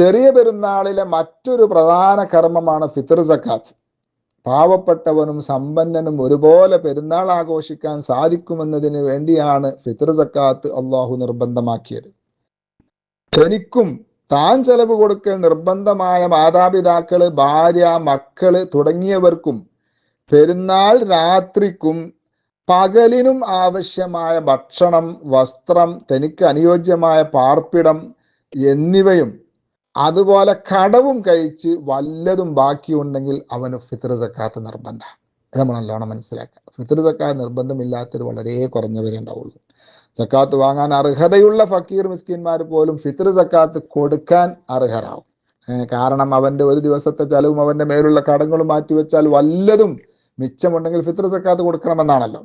ചെറിയ പെരുന്നാളിലെ മറ്റൊരു പ്രധാന കർമ്മമാണ് ഫിത്തർ സക്കാത്ത്. പാവപ്പെട്ടവനും സമ്പന്നനും ഒരുപോലെ പെരുന്നാൾ ആഘോഷിക്കാൻ സാധിക്കുമെന്നതിന് വേണ്ടിയാണ് ഫിത്തർ സക്കാത്ത് അള്ളാഹു നിർബന്ധമാക്കിയത്. തനിക്കും താൻ ചെലവ് കൊടുക്കൽ നിർബന്ധമായ മാതാപിതാക്കൾ ഭാര്യ മക്കൾ തുടങ്ങിയവർക്കും പെരുന്നാൾ രാത്രിക്കും പകലിനും ആവശ്യമായ ഭക്ഷണം വസ്ത്രം തനിക്ക് അനുയോജ്യമായ പാർപ്പിടം എന്നിവയും അതുപോലെ കടവും കഴിച്ച് വല്ലതും ബാക്കിയുണ്ടെങ്കിൽ അവന് ഫിത്തർ സക്കാത്ത് നിർബന്ധം. നമ്മൾ നല്ലോണം മനസ്സിലാക്കുക. ഫിത്തർ സക്കാത്ത് നിർബന്ധമില്ലാത്തത് വളരെ കുറഞ്ഞവരെ ഉണ്ടാവുള്ളൂ. സക്കാത്ത് വാങ്ങാൻ അർഹതയുള്ള ഫക്കീർ മിസ്കിന്മാർ പോലും ഫിത്തർ സക്കാത്ത് കൊടുക്കാൻ അർഹരാകും കാരണം അവന്റെ ഒരു ദിവസത്തെ ചെലവും അവന്റെ മേലുള്ള കടങ്ങളും മാറ്റിവെച്ചാൽ വല്ലതും മിച്ചമുണ്ടെങ്കിൽ ഫിത്തർ സക്കാത്ത് കൊടുക്കണമെന്നാണല്ലോ.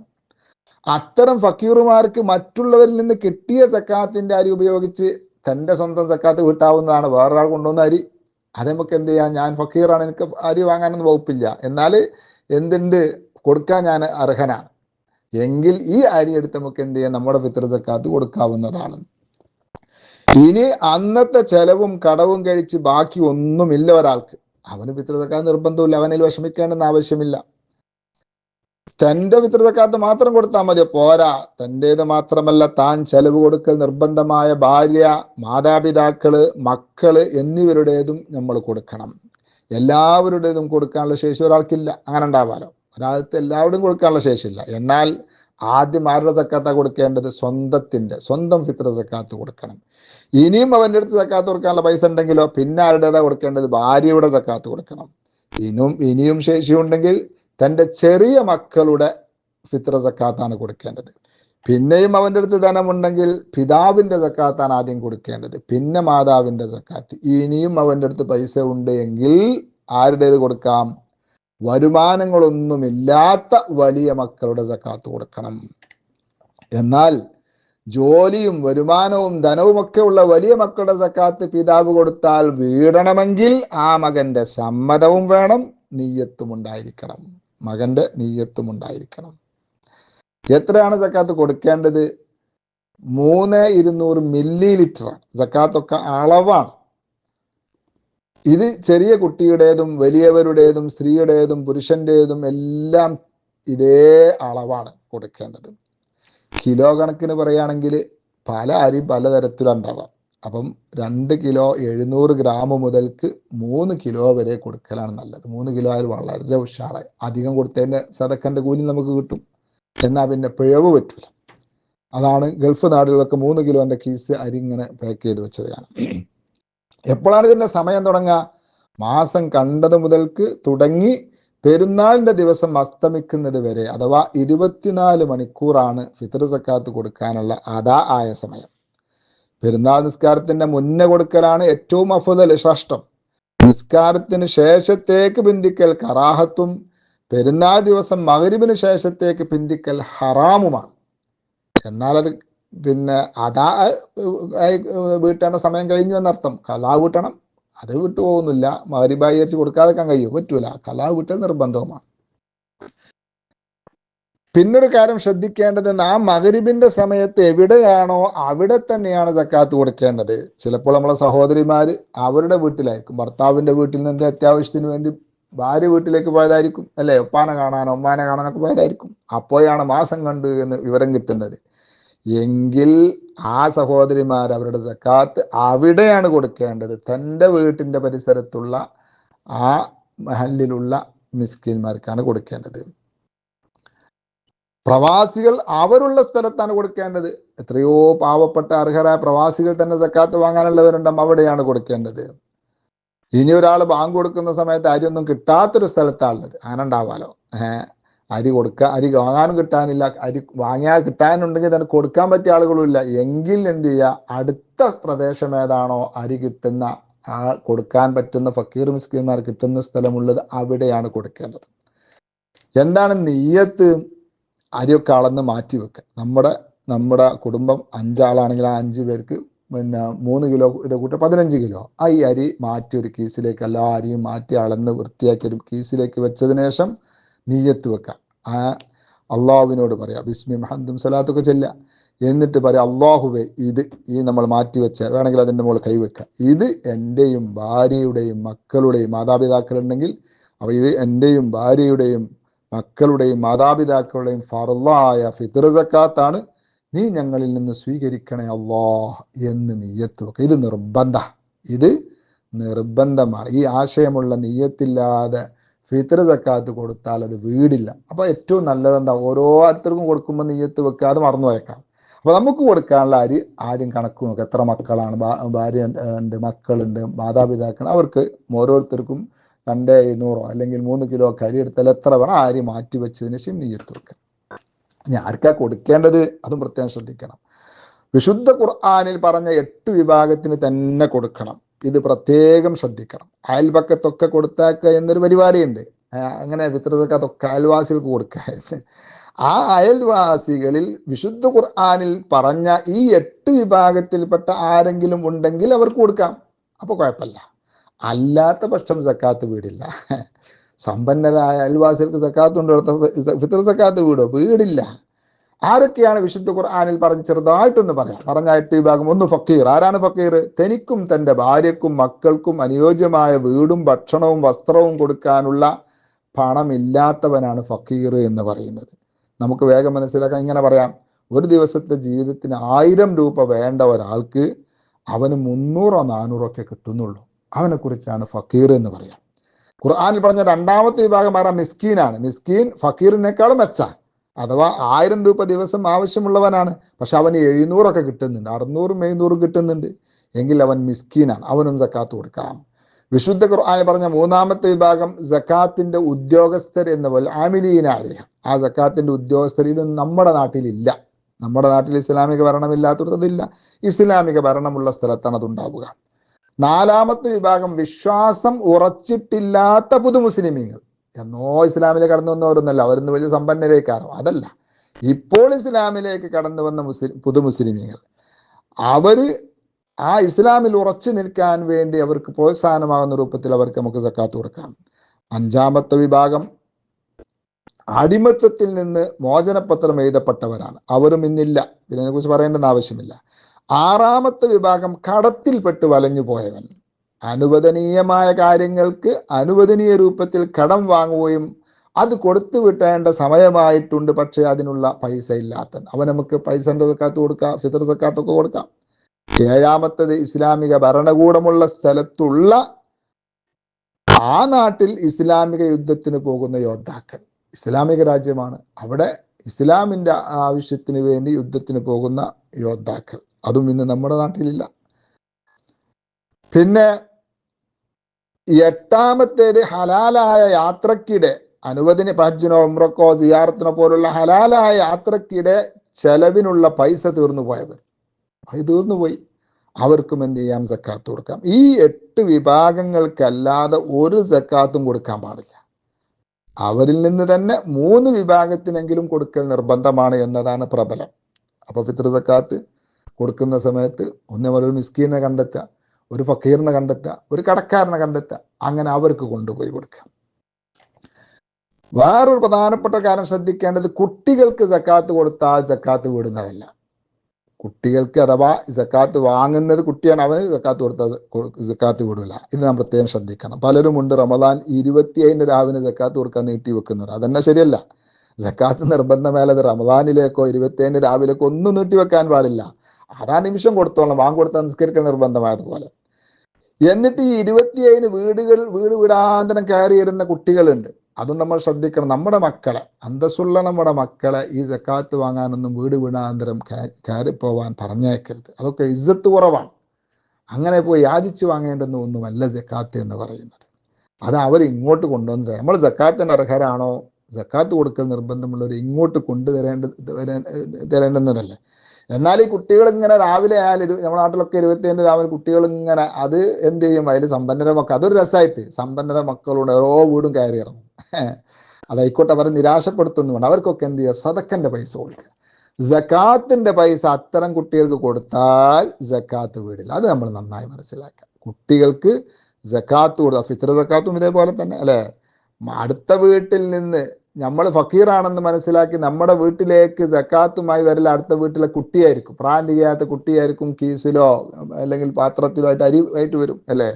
അത്തരം ഫക്കീറുമാർക്ക് മറ്റുള്ളവരിൽ നിന്ന് കിട്ടിയ സക്കാത്തിന്റെ അരി ഉപയോഗിച്ച് തന്റെ സ്വന്തം സക്കാത്ത് വീട്ടാവുന്നതാണ്. വേറൊരാൾ കൊണ്ടുവന്ന അരി അത് നമുക്ക് എന്ത് ചെയ്യാം? ഞാൻ ഫക്കീറാണ് എനിക്ക് അരി വാങ്ങാനൊന്നും വകുപ്പില്ല. എന്നാൽ എന്തുണ്ട്? കൊടുക്കാൻ ഞാൻ അർഹനാണ്. എങ്കിൽ ഈ അരി എടുത്ത് നമുക്ക് എന്ത് ചെയ്യാം? നമ്മുടെ പിതൃ സക്കാത്ത് കൊടുക്കാവുന്നതാണ്. ഇനി അന്നത്തെ ചെലവും കടവും കഴിച്ച് ബാക്കി ഒന്നുമില്ല ഒരാൾക്ക്. അവന് പിതൃ സക്കാത്ത് നിർബന്ധമില്ല അവനിൽ വിഷമിക്കേണ്ടെന്ന് ആവശ്യമില്ല. തന്റെ വിതൃതക്കാർക്ക് മാത്രം കൊടുത്താൽ മതി പോരാ. തന്റേത് മാത്രമല്ല താൻ ചെലവ് കൊടുക്കൽ നിർബന്ധമായ ഭാര്യ മാതാപിതാക്കൾ മക്കൾ എന്നിവരുടേതും നമ്മൾ കൊടുക്കണം. എല്ലാവരുടേതും കൊടുക്കാനുള്ള ശേഷി ഒരാൾക്കില്ല അങ്ങനെ ഉണ്ടാവാലോ? ഒരാൾക്ക് എല്ലാവരും കൊടുക്കാനുള്ള ശേഷിയില്ല. എന്നാൽ ആദ്യം ആരുടെ സക്കാത്ത കൊടുക്കേണ്ടത്? സ്വന്തത്തിന്റെ സ്വന്തം ഫിത്ര സക്കാത്ത് കൊടുക്കണം. ഇനിയും അവന്റെ അടുത്ത് സക്കാത്ത് കൊടുക്കാനുള്ള പൈസ ഉണ്ടെങ്കിലോ പിന്നെ ആരുടേതാ കൊടുക്കേണ്ടത്? ഭാര്യയുടെ സക്കാത്ത് കൊടുക്കണം. ഇനിയും ഇനിയും ശേഷിയുണ്ടെങ്കിൽ തന്റെ ചെറിയ മക്കളുടെ ഫിത്ര സക്കാത്താണ് കൊടുക്കേണ്ടത്. പിന്നെയും അവന്റെ അടുത്ത് ധനമുണ്ടെങ്കിൽ പിതാവിന്റെ സക്കാത്താണ് ആദ്യം കൊടുക്കേണ്ടത്. പിന്നെ മാതാവിന്റെ സക്കാത്ത്. ഇനിയും അവന്റെ അടുത്ത് പൈസ ഉണ്ട് എങ്കിൽ ആരുടേത് കൊടുക്കാം? വരുമാനങ്ങളൊന്നുമില്ലാത്ത വലിയ മക്കളുടെ സക്കാത്ത് കൊടുക്കണം. എന്നാൽ ജോലിയും വരുമാനവും ധനവും ഒക്കെ ഉള്ള വലിയ മക്കളുടെ സക്കാത്ത് പിതാവ് കൊടുത്താൽ വീടണമെങ്കിൽ ആ മകന്റെ സമ്മതവും വേണം നീയത്തും ഉണ്ടായിരിക്കണം. മകന്റെ നീയത്തും ഉണ്ടായിരിക്കണം എത്രയാണ് സക്കാത്ത് കൊടുക്കേണ്ടത്? മൂന്ന് ഇരുന്നൂറ് മില്ലി ലിറ്ററാണ് സക്കാത്തൊക്കെ അളവാണ്. ഇത് ചെറിയ കുട്ടിയുടേതും വലിയവരുടേതും സ്ത്രീയുടേതും പുരുഷന്റേതും എല്ലാം ഇതേ അളവാണ് കൊടുക്കേണ്ടത്. കിലോ കണക്കിന് പറയുകയാണെങ്കിൽ പല അരി പലതരത്തിലുണ്ടാവാം. അപ്പം രണ്ട് കിലോ എഴുന്നൂറ് ഗ്രാം മുതൽക്ക് മൂന്ന് കിലോ വരെ കൊടുക്കലാണ് നല്ലത്. മൂന്ന് കിലോ ആയാൽ വളരെ ഉഷാറായി. അധികം കൊടുത്തതിന്റെ സതക്കന്റെ കൂലി നമുക്ക് കിട്ടും. എന്നാൽ പിന്നെ പിഴവ് പറ്റില്ല അതാണ് ഗൾഫ് നാടുകളൊക്കെ മൂന്ന് കിലോന്റെ കീസ് അരി ഇങ്ങനെ പാക്ക് ചെയ്ത് വെച്ചത് എപ്പോഴാണ് ഇതിന്റെ സമയം തുടങ്ങുക? മാസം കണ്ടത് മുതൽക്ക് തുടങ്ങി പെരുന്നാളിന്റെ ദിവസം അസ്തമിക്കുന്നത് വരെ അഥവാ ഇരുപത്തിനാല് മണിക്കൂറാണ് ഫിത്തർ സക്കാത്ത് കൊടുക്കാനുള്ള അതാ ആയ സമയം. പെരുന്നാൾ നിസ്കാരത്തിന്റെ മുന്നേ കൊടുക്കലാണ് ഏറ്റവും അഫുതൽ ശ്രേഷ്ഠം. നിസ്കാരത്തിന് ശേഷത്തേക്ക് പിന്തിക്കൽ കറാഹത്തും പെരുന്നാൾ ദിവസം മകരിബിന് ശേഷത്തേക്ക് പിന്തിക്കൽ ഹറാമുമാണ്. എന്നാൽ അത് പിന്നെ അതാ വീട്ടേണ്ട സമയം കഴിഞ്ഞു എന്നർത്ഥം. കലാ വീട്ടണം. അത് വിട്ടുപോകുന്നില്ല മകരിബായി വെച്ച് കൊടുക്കാതെക്കാൻ കഴിയും? പറ്റൂല. കലാ വീട്ടൽ നിർബന്ധവുമാണ്. പിന്നൊരു കാര്യം ശ്രദ്ധിക്കേണ്ടത് ആ മകരിബിന്റെ സമയത്ത് എവിടെയാണോ അവിടെ തന്നെയാണ് സക്കാത്ത് കൊടുക്കേണ്ടത്. ചിലപ്പോൾ നമ്മളെ സഹോദരിമാർ അവരുടെ വീട്ടിലായിരിക്കും. ഭർത്താവിന്റെ വീട്ടിൽ നിന്ന് അത്യാവശ്യത്തിന് വേണ്ടി ഭാര്യ വീട്ടിലേക്ക് പോയതായിരിക്കും. അല്ലേ? ഒപ്പാനെ കാണാനോ ഒമ്മാനെ കാണാനൊക്കെ പോയതായിരിക്കും. അപ്പോഴാണ് മാസം കണ്ടു എന്ന് വിവരം കിട്ടുന്നത്. എങ്കിൽ ആ സഹോദരിമാർ അവരുടെ സക്കാത്ത് അവിടെയാണ് കൊടുക്കേണ്ടത്. തന്റെ വീട്ടിന്റെ പരിസരത്തുള്ള ആ മഹലിലുള്ള മിസ്കിന്മാർക്കാണ് കൊടുക്കേണ്ടത്. പ്രവാസികൾ അവരുള്ള സ്ഥലത്താണ് കൊടുക്കേണ്ടത്. എത്രയോ പാവപ്പെട്ട അർഹരായ പ്രവാസികൾ തന്നെ സക്കാത്ത് വാങ്ങാനുള്ളവരുണ്ടാവും അവിടെയാണ് കൊടുക്കേണ്ടത്. ഇനി ഒരാൾ ബാങ്ക് കൊടുക്കുന്ന സമയത്ത് അരിയൊന്നും കിട്ടാത്തൊരു സ്ഥലത്താണുള്ളത്. അങ്ങനെ ഉണ്ടാവാലോ അരി കൊടുക്കുക അരി വാങ്ങാനും കിട്ടാനില്ല. അരി വാങ്ങിയാൽ കിട്ടാനുണ്ടെങ്കിൽ തന്നെ കൊടുക്കാൻ പറ്റിയ ആളുകളുമില്ല എങ്കിൽ എന്ത് ചെയ്യുക? അടുത്ത പ്രദേശം ഏതാണോ അരി കിട്ടുന്ന ആ കൊടുക്കാൻ പറ്റുന്ന ഫക്കീർ മിസ്കിന്മാർ കിട്ടുന്ന സ്ഥലമുള്ളത് അവിടെയാണ് കൊടുക്കേണ്ടത്. എന്താണ് നെയ്യത്ത് അരിയൊക്കെ അളന്ന് മാറ്റി വെക്കുക നമ്മുടെ നമ്മുടെ കുടുംബം അഞ്ചാളാണെങ്കിൽ ആ അഞ്ച് പേർക്ക് പിന്നെ മൂന്ന് കിലോ ഇത് കൂട്ടി പതിനഞ്ച് കിലോ. ആ ഈ അരി മാറ്റി ഒരു കീസിലേക്ക് എല്ലാ അരിയും മാറ്റി അളന്ന് വൃത്തിയാക്കി ഒരു കീസിലേക്ക് വെച്ചതിന് ശേഷം നീയത്ത് വെക്കുക ആ അള്ളാഹുവിനോട് പറയാം ബിസ്മി മഹന്തും സലാത്തൊക്കെ ചെല്ലുക. എന്നിട്ട് പറയാം അള്ളാഹുവെ ഇത് ഈ നമ്മൾ മാറ്റി വെച്ച വേണമെങ്കിൽ അതിന്റെ മുകളിൽ കൈവെക്കുക ഇത് എന്റെയും ഭാര്യയുടെയും മക്കളുടെയും മാതാപിതാക്കളുണ്ടെങ്കിൽ അപ്പോൾ ഇത് എന്റെയും ഭാര്യയുടെയും മക്കളുടെയും മാതാപിതാക്കളുടെയും ഫറലായ ഫിത്തർ സക്കാത്താണ്. നീ ഞങ്ങളിൽ നിന്ന് സ്വീകരിക്കണേ അള്ളാ എന്ന് നീയത്ത് വെക്കുക ഇത് നിർബന്ധ. ഇത് നിർബന്ധമാണ്. ഈ ആശയമുള്ള നീയത്തില്ലാതെ ഫിത്തർ സക്കാത്ത് കൊടുത്താൽ അത് വീടില്ല. അപ്പോൾ ഏറ്റവും നല്ലതെന്താ? ഓരോരുത്തർക്കും കൊടുക്കുമ്പോൾ നീയത്ത് വെക്കുക അത് മറന്നു പോയേക്കാം അപ്പോൾ നമുക്ക് കൊടുക്കാനുള്ള അരി ആദ്യം കണക്ക് നോക്കുക എത്ര മക്കളാണ്? ഭാര്യ ഉണ്ട് മക്കളുണ്ട് മാതാപിതാക്കൾ. അവർക്ക് ഓരോരുത്തർക്കും രണ്ട് എഴുന്നൂറോ അല്ലെങ്കിൽ മൂന്ന് കിലോ കരി എടുത്താൽ എത്ര വേണം? അരി മാറ്റി വെച്ചതിന് ശേഷം നീയത്ത് വെക്കുക ഇനി ആർക്കാ കൊടുക്കേണ്ടത്? അതും പ്രത്യേകം ശ്രദ്ധിക്കണം. വിശുദ്ധ ഖുർആാനിൽ പറഞ്ഞ എട്ട് വിഭാഗത്തിന് തന്നെ കൊടുക്കണം. ഇത് പ്രത്യേകം ശ്രദ്ധിക്കണം. അയൽപക്കത്തൊക്കെ കൊടുത്താക്കുക എന്നൊരു പരിപാടിയുണ്ട്. അങ്ങനെ വിത്രതൊക്കെ അയൽവാസികൾക്ക് കൊടുക്കുക. ആ അയൽവാസികളിൽ വിശുദ്ധ ഖുർആാനിൽ പറഞ്ഞ ഈ എട്ട് വിഭാഗത്തിൽപ്പെട്ട ആരെങ്കിലും ഉണ്ടെങ്കിൽ അവർക്ക് കൊടുക്കാം. അപ്പോൾ കുഴപ്പമില്ല. അല്ലാത്ത പക്ഷം സക്കാത്ത് വീടില്ല. സമ്പന്നരായ അയൽവാസികൾക്ക് സക്കാത്ത് കൊണ്ട് ഫിത്ര സക്കാത്ത് വീടോ? വീടില്ല. ആരൊക്കെയാണ് വിശുദ്ധ ഖുർആാനിൽ പറഞ്ഞ് ചെറുതായിട്ടൊന്ന് പറയാം. പറഞ്ഞായിട്ട് വിഭാഗം ഒന്ന് ഫക്കീർ. ആരാണ് ഫക്കീർ? തനിക്കും തന്റെ ഭാര്യക്കും മക്കൾക്കും അനുയോജ്യമായ വീടും ഭക്ഷണവും വസ്ത്രവും കൊടുക്കാനുള്ള പണമില്ലാത്തവനാണ് ഫക്കീർ എന്ന് പറയുന്നത്. നമുക്ക് വേഗം മനസ്സിലാക്കാൻ ഇങ്ങനെ പറയാം. ഒരു ദിവസത്തെ ജീവിതത്തിന് ആയിരം രൂപ വേണ്ട ഒരാൾക്ക് അവന് മുന്നൂറോ നാനൂറോ ഒക്കെ കിട്ടുന്നുള്ളൂ. അവനെ കുറിച്ചാണ് ഫക്കീർ എന്ന് പറയാം. ഖുർആാനിൽ പറഞ്ഞ രണ്ടാമത്തെ വിഭാഗം ആരാ? മിസ്കീനാണ്. മിസ്കീൻ ഫക്കീറിനേക്കാളും മെച്ച. അഥവാ ആയിരം രൂപ ദിവസം ആവശ്യമുള്ളവനാണ്. പക്ഷെ അവന് എഴുന്നൂറൊക്കെ കിട്ടുന്നുണ്ട്. അറുന്നൂറും എഴുന്നൂറും കിട്ടുന്നുണ്ട്. എങ്കിൽ അവൻ മിസ്കീനാണ്. അവനും സക്കാത്ത് കൊടുക്കാം. വിശുദ്ധ ഖുർആാനിൽ പറഞ്ഞ മൂന്നാമത്തെ വിഭാഗം സക്കാത്തിന്റെ ഉദ്യോഗസ്ഥർ എന്ന പോലെ ആമിലീനാരിയ ആ സക്കാത്തിന്റെ ഉദ്യോഗസ്ഥർ ഇത് നമ്മുടെ നാട്ടിലില്ല. നമ്മുടെ നാട്ടിൽ ഇസ്ലാമിക ഭരണമില്ലാത്തടത്തതില്ല ഇസ്ലാമിക ഭരണമുള്ള സ്ഥലത്താണ് അതുണ്ടാവുക. നാലാമത്തെ വിഭാഗം വിശ്വാസം ഉറച്ചിട്ടില്ലാത്ത പുതു മുസ്ലിമീങ്ങൾ എന്നോ ഇസ്ലാമിലെ കടന്നു വന്നവരൊന്നല്ല അവരൊന്നും വലിയ സമ്പന്നരേക്കാരോ? അതല്ല. ഇപ്പോൾ ഇസ്ലാമിലേക്ക് കടന്നു വന്ന മുസ്ലിം പുതു മുസ്ലിമീങ്ങൾ അവർ ആ ഇസ്ലാമിൽ ഉറച്ചു നിൽക്കാൻ വേണ്ടി അവർക്ക് പ്രോത്സാഹനമാകുന്ന രൂപത്തിൽ അവർക്ക് നമുക്ക് സക്കാത്ത് കൊടുക്കാം. അഞ്ചാമത്തെ വിഭാഗം അടിമത്തത്തിൽ നിന്ന് മോചനപത്രം എഴുതപ്പെട്ടവരാണ്. അവരും ഇന്നില്ല. ഇതിനെക്കുറിച്ച് പറയേണ്ടെന്ന് ആവശ്യമില്ല. ആറാമത്തെ വിഭാഗം കടത്തിൽപ്പെട്ട് വലഞ്ഞു പോയവൻ. അനുവദനീയമായ കാര്യങ്ങൾക്ക് അനുവദനീയ രൂപത്തിൽ കടം വാങ്ങുകയും അത് കൊടുത്തു വിട്ടേണ്ട സമയമായിട്ടുണ്ട്. പക്ഷെ അതിനുള്ള പൈസ ഇല്ലാത്ത അവൻ നമുക്ക് പൈസന്റെ സക്കാത്ത് കൊടുക്കാം ഫിത്ര സക്കാത്തൊക്കെ കൊടുക്കാം. ഏഴാമത്തത് ഇസ്ലാമിക ഭരണകൂടമുള്ള സ്ഥലത്തുള്ള ആ നാട്ടിൽ ഇസ്ലാമിക യുദ്ധത്തിന് പോകുന്ന യോദ്ധാക്കൾ. ഇസ്ലാമിക രാജ്യമാണ്. അവിടെ ഇസ്ലാമിന്റെ ആവശ്യത്തിന് വേണ്ടി യുദ്ധത്തിന് പോകുന്ന യോദ്ധാക്കൾ. അതും ഇന്ന് നമ്മുടെ നാട്ടിലില്ല. പിന്നെ എട്ടാമത്തേത് ഹലാലായ യാത്രക്കിടെ അനുവദിന് പജ്ജിനോ ഉമ്രക്കോ സിയാറത്തിനോ പോലുള്ള ഹലാലായ യാത്രക്കിടെ ചെലവിനുള്ള പൈസ തീർന്നു പോയവർ. അത് തീർന്നു പോയി. അവർക്കും എന്ത് ചെയ്യാം? സക്കാത്ത് കൊടുക്കാം. ഈ എട്ട് വിഭാഗങ്ങൾക്കല്ലാതെ ഒരു സക്കാത്തും കൊടുക്കാൻ പാടില്ല. അവരിൽ നിന്ന് തന്നെ മൂന്ന് വിഭാഗത്തിനെങ്കിലും കൊടുക്കൽ നിർബന്ധമാണ് എന്നതാണ് പ്രബലം. അപ്പോൾ ഫിത്ര സക്കാത്ത് കൊടുക്കുന്ന സമയത്ത് ഒന്നേ പോലെ ഒരു മിസ്കീനെ കണ്ടെത്തുക ഒരു ഫക്കീറിനെ കണ്ടെത്തുക ഒരു കടക്കാരനെ കണ്ടെത്തുക അങ്ങനെ അവർക്ക് കൊണ്ടുപോയി കൊടുക്കുക. വേറൊരു പ്രധാനപ്പെട്ട കാര്യം ശ്രദ്ധിക്കേണ്ടത് കുട്ടികൾക്ക് സക്കാത്ത് കൊടുത്താൽ സക്കാത്ത് വിടുന്നതല്ല. കുട്ടികൾക്ക് അഥവാ സക്കാത്ത് വാങ്ങുന്നത് കുട്ടിയാണ് അവന് സക്കാത്ത് കൊടുത്താൽ സക്കാത്ത് വിടില്ല ഇത് നാം പ്രത്യേകം ശ്രദ്ധിക്കണം. പലരും ഉണ്ട് റമദാൻ ഇരുപത്തി ഇരുപത്തിയേഴിന് രാവിലെ സക്കാത്ത് കൊടുക്കാൻ നീട്ടി വെക്കുന്നുണ്ട്. അതന്നെ ശരിയല്ല. സക്കാത്ത് നിർബന്ധമേലത് റമദാനിലേക്കോ ഇരുപത്തിയേഴിന് രാവിലേക്കോ ഒന്നും നീട്ടി വെക്കാൻ പാടില്ല. അതാ നിമിഷം കൊടുത്തോളണം. വാങ്ങ് കൊടുത്താൽ നിസ്കരിക്കൽ നിർബന്ധമായതുപോലെ. എന്നിട്ട് ഈ ഇരുപത്തിയേഴിന് വീടുകൾ വീട് വീടാന്തരം കയറി വരുന്ന കുട്ടികളുണ്ട്. അതും നമ്മൾ ശ്രദ്ധിക്കണം. നമ്മുടെ മക്കളെ അന്തസ്സുള്ള നമ്മുടെ മക്കളെ ഈ ജക്കാത്ത് വാങ്ങാനൊന്നും വീട് വീടാന്തരം കയറി പോവാൻ പറഞ്ഞേക്കരുത്. അതൊക്കെ ഇജ്ജത്ത് കുറവാണ്. അങ്ങനെ പോയി യാചിച്ച് വാങ്ങേണ്ടുന്ന ഒന്നുമല്ല ജക്കാത്ത് എന്ന് പറയുന്നത്. അത് അവർ ഇങ്ങോട്ട് കൊണ്ടുവന്ന് തരാം. നമ്മൾ ജക്കാത്തിന്റെ അർഹരാണോ? ജക്കാത്ത് കൊടുക്കൽ നിർബന്ധമുള്ളവർ ഇങ്ങോട്ട് കൊണ്ടുതരേണ്ട തരേണ്ടുന്നതല്ലേ. എന്നാൽ ഈ കുട്ടികൾ ഇങ്ങനെ രാവിലെ ആയാലും നമ്മുടെ നാട്ടിലൊക്കെ ഇരുപത്തിയേഴ് രാവിലെ കുട്ടികൾ ഇങ്ങനെ അത് എന്ത് ചെയ്യും? അതിൽ സമ്പന്നര മക്കൾ അതൊരു രസമായിട്ട് സമ്പന്നര മക്കളുണ്ട് ഓരോ വീടും കയറി ഇറങ്ങും. അതായിക്കോട്ടെ അവരെ നിരാശപ്പെടുത്തുന്നുണ്ട് അവർക്കൊക്കെ എന്ത് ചെയ്യുക? സതക്കന്റെ പൈസ കൊടുക്കുക. ജക്കാത്തിന്റെ പൈസ അത്തരം കുട്ടികൾക്ക് കൊടുത്താൽ ജക്കാത്ത് വീടില്ല. അത് നമ്മൾ നന്നായി മനസ്സിലാക്കുക. കുട്ടികൾക്ക് ജക്കാത്ത് കൊടുക്കുക ഫിത്ര ജക്കാത്തും ഇതേപോലെ തന്നെ അല്ലേ? അടുത്ത വീട്ടിൽ നിന്ന് നമ്മൾ ഫക്കീറാണെന്ന് മനസ്സിലാക്കി നമ്മുടെ വീട്ടിലേക്ക് ജക്കാത്തുമായി വരൽ അടുത്ത വീട്ടിലെ കുട്ടിയായിരിക്കും. പ്രായം തികയാത്ത കുട്ടിയായിരിക്കും കീസിലോ അല്ലെങ്കിൽ പാത്രത്തിലോ ആയിട്ട് അരി ആയിട്ട് വരും അല്ലേ?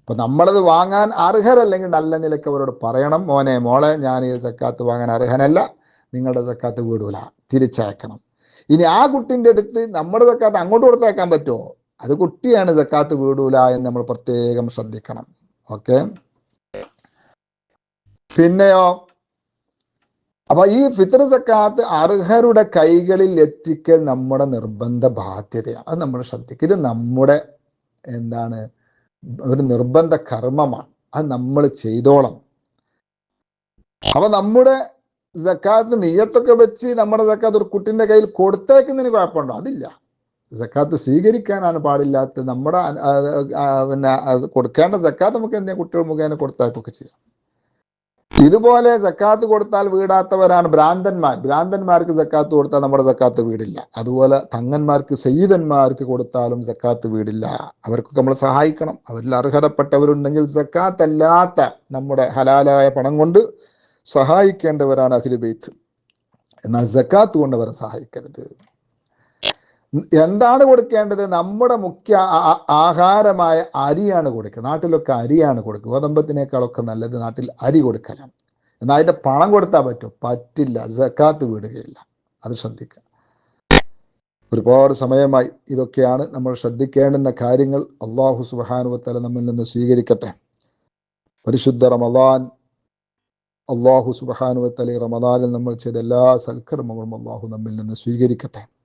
അപ്പൊ നമ്മളത് വാങ്ങാൻ അർഹരല്ലെങ്കിൽ നല്ല നിലയ്ക്ക് അവരോട് പറയണം. മോനെ മോളെ ഞാൻ ഈ ജക്കാത്ത് വാങ്ങാൻ അർഹനല്ല. നിങ്ങളുടെ ജക്കാത്ത് വീടൂല. തിരിച്ചയക്കണം. ഇനി ആ കുട്ടിന്റെ അടുത്ത് നമ്മുടെ ജക്കാത്ത് അങ്ങോട്ട് കൊടുത്തേക്കാൻ പറ്റുമോ? അത് കുട്ടിയാണ് ജക്കാത്ത് വീടൂല എന്ന് നമ്മൾ പ്രത്യേകം ശ്രദ്ധിക്കണം. ഓക്കെ? പിന്നെയോ? അപ്പൊ ഈ ഫിത്തർ സക്കാത്ത് അർഹരുടെ കൈകളിൽ എത്തിക്കൽ നമ്മുടെ നിർബന്ധ ബാധ്യതയാണ്. അത് നമ്മൾ ശ്രദ്ധിക്കുക. ഇത് നമ്മുടെ എന്താണ് ഒരു നിർബന്ധ കർമ്മമാണ്. അത് നമ്മൾ ചെയ്തോളാം അപ്പൊ നമ്മുടെ ജക്കാത്ത് നെയ്യത്തൊക്കെ വെച്ച് നമ്മുടെ സക്കാത്ത് ഒരു കുട്ടിന്റെ കയ്യിൽ കൊടുത്തേക്കുന്നതിന് കുഴപ്പമുണ്ടോ? അതില്ല. സക്കാത്ത് സ്വീകരിക്കാനാണ് പാടില്ലാത്തത്. നമ്മുടെ പിന്നെ കൊടുക്കേണ്ട ജക്കാത്ത് നമുക്ക് എന്തെങ്കിലും കുട്ടികൾ മുഖേന കൊടുത്തേക്കൊക്കെ ചെയ്യാം? ഇതുപോലെ സക്കാത്ത് കൊടുത്താൽ വീടാത്തവരാണ് ഭ്രാന്തന്മാർ. ഭ്രാന്തന്മാർക്ക് സക്കാത്ത് കൊടുത്താൽ നമ്മുടെ സക്കാത്ത് വീടില്ല. അതുപോലെ തങ്ങന്മാർക്ക് സയ്യിദന്മാർക്ക് കൊടുത്താലും സക്കാത്ത് വീടില്ല. അവർക്കൊക്കെ നമ്മൾ സഹായിക്കണം. അവരിൽ അർഹതപ്പെട്ടവരുണ്ടെങ്കിൽ സക്കാത്ത് അല്ലാത്ത നമ്മുടെ ഹലാലായ പണം കൊണ്ട് സഹായിക്കേണ്ടവരാണ് അഖിൽ ബെയ്ത്ത് എന്നാൽ സക്കാത്ത് കൊണ്ട് അവരെ സഹായിക്കരുത്. എന്താണ് കൊടുക്കേണ്ടത്? നമ്മുടെ മുഖ്യ ആഹാരമായ അരിയാണ് കൊടുക്കുക. നാട്ടിലൊക്കെ അരിയാണ് കൊടുക്കുക. ഗോതമ്പത്തിനേക്കാളൊക്കെ നല്ലത് നാട്ടിൽ അരി കൊടുക്കലാണ് എന്നാൽ അതിന്റെ പണം കൊടുത്താൽ പറ്റും. പറ്റില്ല. ജക്കാത്ത് വിടുകയില്ല. അത് ശ്രദ്ധിക്കുക. ഒരുപാട് സമയമായി ഇതൊക്കെയാണ് നമ്മൾ ശ്രദ്ധിക്കേണ്ടുന്ന കാര്യങ്ങൾ. അള്ളാഹു സുബാനുവത്തല നമ്മിൽ നിന്ന് സ്വീകരിക്കട്ടെ. പരിശുദ്ധ റമദാൻ. അള്ളാഹു സുബാനുവത്തലി റമദാനിൽ നമ്മൾ ചെയ്ത എല്ലാ സൽക്കർമ്മങ്ങളും അള്ളാഹു നമ്മിൽ നിന്ന് സ്വീകരിക്കട്ടെ.